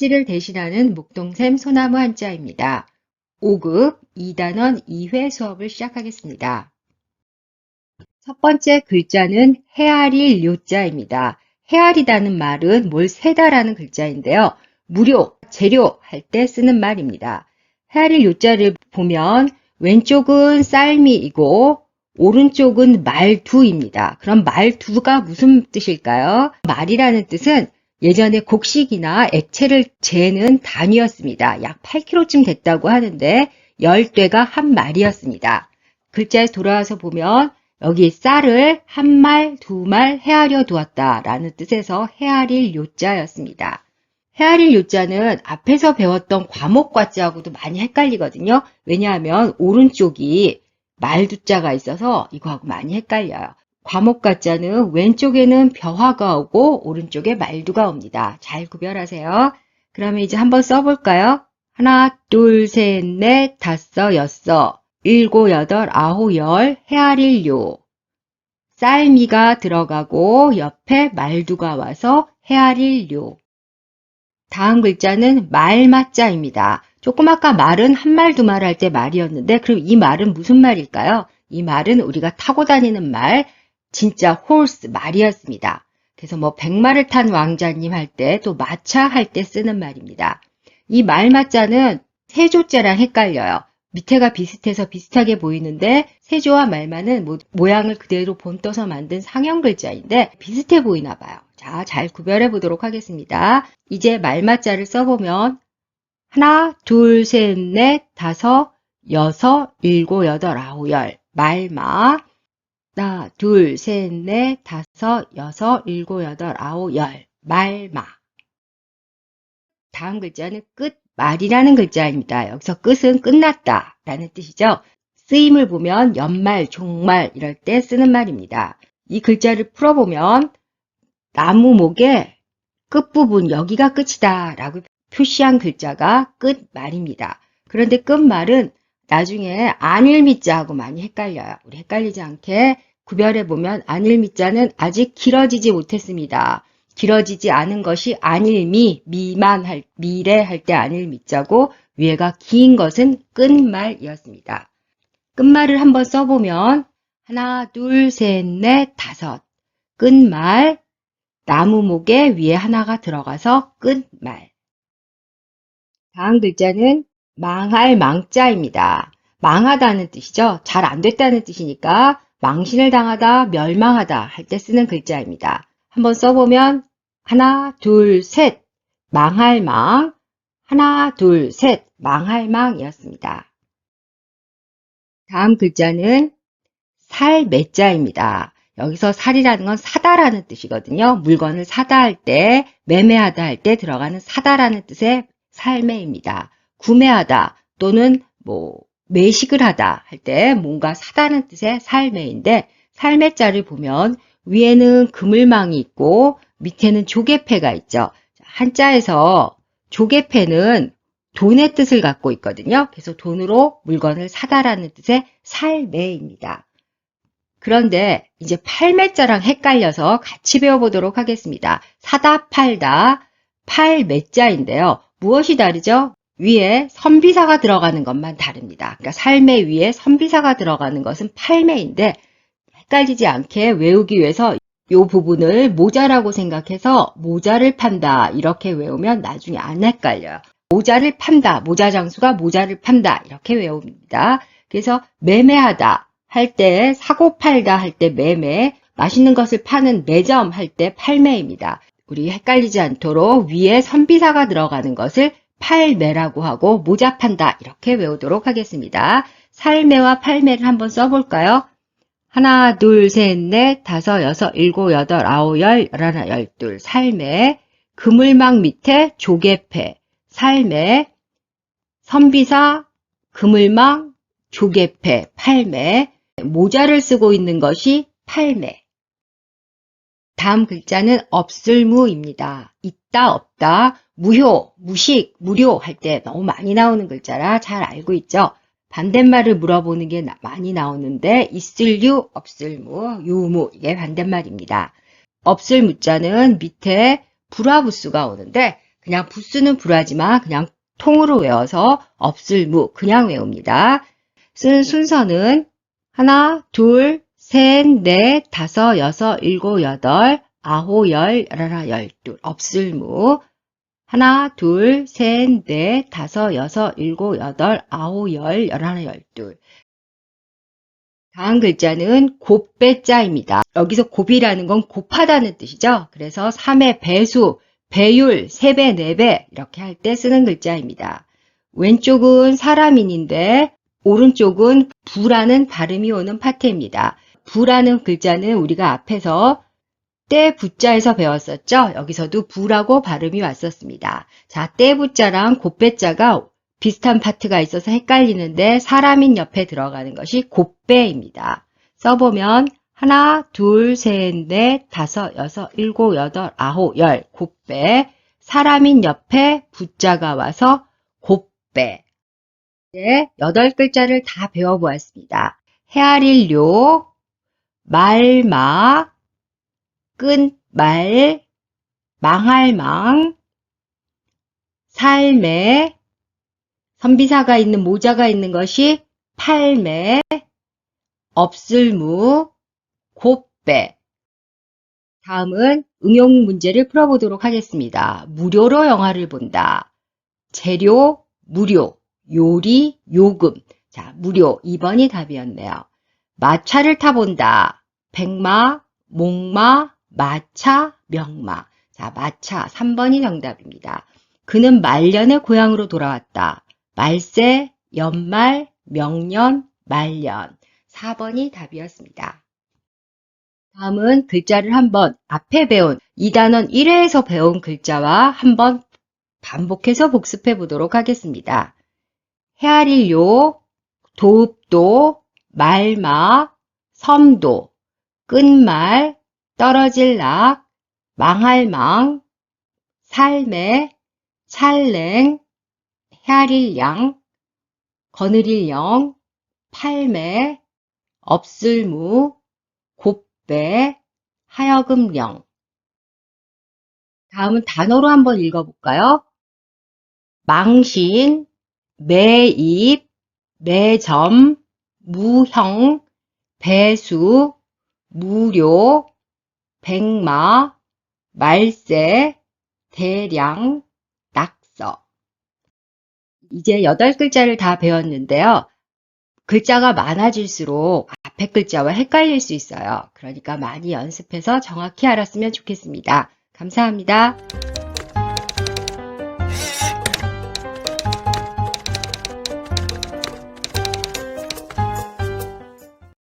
습지를 대신하는 목동샘 소나무 한자입니다. 5급 2단원 2회 수업을 시작하겠습니다. 첫 번째 글자는 헤아릴 요자입니다. 헤아리다는 말은 뭘 세다라는 글자인데요. 무료, 재료 할 때 쓰는 말입니다. 헤아릴 요자를 보면 왼쪽은 쌀미이고 오른쪽은 말두입니다. 그럼 말두가 무슨 뜻일까요? 말이라는 뜻은 예전에 곡식이나 액체를 재는 단위였습니다. 약 8kg쯤 됐다고 하는데 10대가 한 말이었습니다. 글자에 돌아와서 보면 여기 쌀을 한 말, 두 말 헤아려 두었다 라는 뜻에서 헤아릴 요자였습니다. 헤아릴 요자는 앞에서 배웠던 과목과자하고도 많이 헷갈리거든요. 왜냐하면 오른쪽이 말두자가 있어서 이거하고 많이 헷갈려요. 과목과자는 왼쪽에는 벼화가 오고 오른쪽에 말두가 옵니다. 잘 구별하세요. 그러면 이제 한번 써볼까요? 하나, 둘, 셋, 넷, 다섯, 여섯, 일곱, 여덟, 아홉, 열, 헤아릴 요. 쌀미가 들어가고 옆에 말두가 와서 헤아릴 요. 다음 글자는 말맞자입니다. 조금 아까 말은 한 말, 두 말 할 때 말이었는데 그럼 이 말은 무슨 말일까요? 이 말은 우리가 타고 다니는 말, 진짜 홀스, 말이었습니다. 그래서 뭐 백마를 탄 왕자님 할 때 또 마차 할 때 쓰는 말입니다. 이 말맞자는 세조자랑 헷갈려요. 밑에가 비슷해서 비슷하게 보이는데 세조와 말만은 모, 모양을 그대로 본떠서 만든 상형 글자인데 비슷해 보이나 봐요. 자, 잘 구별해 보도록 하겠습니다. 이제 말맞자를 써보면 하나, 둘, 셋, 넷, 다섯, 여섯, 일곱, 여덟, 아홉, 열 말마 하 나, 둘, 셋, 넷, 다섯, 여섯, 일곱, 여덟, 아홉, 열 말마 다음 글자는 끝 말이라는 글자입니다. 여기서 끝은 끝났다 라는 뜻이죠. 쓰임을 보면 연말, 종말 이럴 때 쓰는 말입니다. 이 글자를 풀어보면 나무 목의 끝부분 여기가 끝이다 라고 표시한 글자가 끝말입니다. 그런데 끝말은 나중에 안일미자하고 많이 헷갈려요. 우리 헷갈리지 않게 구별해 보면 안일미자는 아직 길어지지 못했습니다. 길어지지 않은 것이 안일미, 미만 할, 미래 할 때 안일미자고 위에가 긴 것은 끝말이었습니다. 끝말을 한번 써보면 하나, 둘, 셋, 넷, 다섯 끝말 나무목에 위에 하나가 들어가서 끝말 다음 글자는 망할 망자입니다. 망하다는 뜻이죠. 잘 안 됐다는 뜻이니까 망신을 당하다, 멸망하다 할 때 쓰는 글자입니다. 한번 써보면 하나, 둘, 셋 망할 망 하나, 둘, 셋 망할 망이었습니다. 다음 글자는 살매자입니다. 여기서 살이라는 건 사다라는 뜻이거든요. 물건을 사다 할 때, 매매하다 할 때 들어가는 사다라는 뜻의 살매입니다. 구매하다 또는 뭐 매식을 하다 할 때 뭔가 사다는 뜻의 살매인데 살매자를 보면 위에는 그물망이 있고 밑에는 조개패가 있죠. 한자에서 조개패는 돈의 뜻을 갖고 있거든요. 그래서 돈으로 물건을 사다라는 뜻의 살매입니다. 그런데 이제 팔매자랑 헷갈려서 같이 배워보도록 하겠습니다. 사다, 팔다, 팔매자인데요. 무엇이 다르죠? 위에 선비사가 들어가는 것만 다릅니다. 그러니까 삶의 위에 선비사가 들어가는 것은 팔매인데 헷갈리지 않게 외우기 위해서 이 부분을 모자라고 생각해서 모자를 판다 이렇게 외우면 나중에 안 헷갈려요. 모자를 판다, 모자 장수가 모자를 판다 이렇게 외웁니다. 그래서 매매하다 할 때 사고 팔다 할 때 매매, 맛있는 것을 파는 매점 할 때 팔매입니다. 우리 헷갈리지 않도록 위에 선비사가 들어가는 것을 팔매라고 하고 모자 판다. 이렇게 외우도록 하겠습니다. 살매와 팔매를 한번 써볼까요? 하나, 둘, 셋, 넷, 다섯, 여섯, 일곱, 여덟, 아홉, 열, 열하나, 열둘, 살매, 그물망 밑에 조개패, 살매, 선비사, 그물망, 조개패, 팔매, 모자를 쓰고 있는 것이 팔매. 다음 글자는 없을무입니다. 있다, 없다, 무효, 무식, 무료 할 때 너무 많이 나오는 글자라 잘 알고 있죠? 반대말을 물어보는 게 많이 나오는데 있을 유, 없을 무, 유무 이게 반대말입니다. 없을 무자는 밑에 불화부수가 오는데 그냥 부수는 불하지만 그냥 통으로 외워서 없을 무 그냥 외웁니다. 쓰는 순서는 하나, 둘, 셋, 넷, 다섯, 여섯, 일곱, 여덟, 아홉, 열, 열하나, 열둘. 없을 무. 하나, 둘, 셋, 넷, 다섯, 여섯, 일곱, 여덟, 아홉, 열, 열하나, 열둘. 다음 글자는 곱배자입니다. 여기서 곱이라는 건 곱하다는 뜻이죠. 그래서 3의 배수, 배율, 3배, 4배 이렇게 할 때 쓰는 글자입니다. 왼쪽은 사람인인데 오른쪽은 부라는 발음이 오는 파트입니다. 부라는 글자는 우리가 앞에서 때 부자에서 배웠었죠? 여기서도 부라고 발음이 왔었습니다. 자, 때 부자랑 곱배자가 비슷한 파트가 있어서 헷갈리는데 사람인 옆에 들어가는 것이 곱배입니다. 써보면 하나, 둘, 셋, 넷, 다섯, 여섯, 일곱, 여덟, 아홉, 열, 곱배. 사람인 옆에 부자가 와서 곱배. 이제 여덟 글자를 다 배워보았습니다. 헤아릴 료, 말마, 끝말, 망할망, 삶에, 선비사가 있는 모자가 있는 것이 팔매, 없을무, 곱배. 다음은 응용 문제를 풀어보도록 하겠습니다. 무료로 영화를 본다. 재료, 무료. 요리, 요금. 자, 무료. 2번이 답이었네요. 마차를 타본다. 백마, 목마, 마차, 명마. 자, 마차. 3번이 정답입니다. 그는 말년의 고향으로 돌아왔다. 말세, 연말, 명년, 말년. 4번이 답이었습니다. 다음은 글자를 한번 앞에 배운 2단원 1회에서 배운 글자와 한번 반복해서 복습해 보도록 하겠습니다. 헤아릴요, 도읍도, 말마, 섬도, 끝말, 떨어질 락, 망할 망, 삶에, 찰랭, 헤아릴 양, 거느릴 영, 팔매, 없을무, 곱배, 하여금 령. 다음은 단어로 한번 읽어볼까요? 망신, 매입, 매점, 무형, 배수, 무료, 백마, 말세, 대량, 낙서. 이제 여덟 글자를 다 배웠는데요. 글자가 많아질수록 앞에 글자와 헷갈릴 수 있어요. 그러니까 많이 연습해서 정확히 알았으면 좋겠습니다. 감사합니다.